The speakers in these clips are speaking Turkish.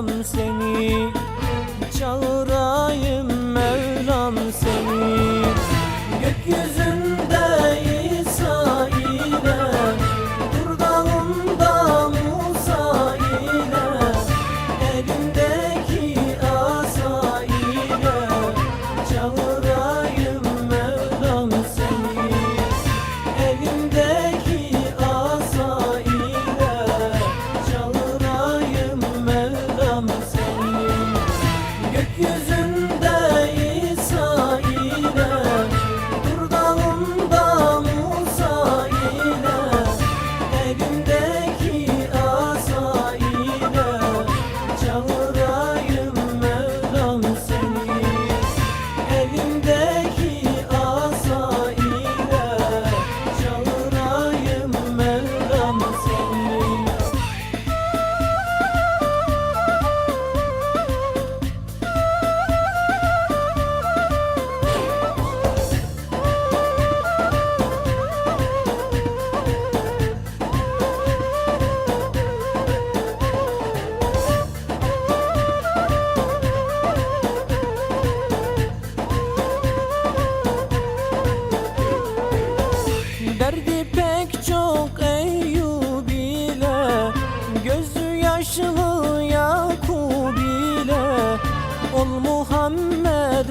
Mevlam seni Çağırayım Mevlam seni. Gökyüzünde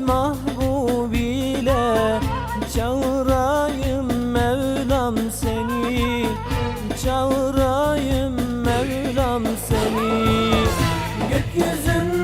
mahbub ile Çağırayım Mevlam seni Çağırayım Mevlam seni. Gökyüzünde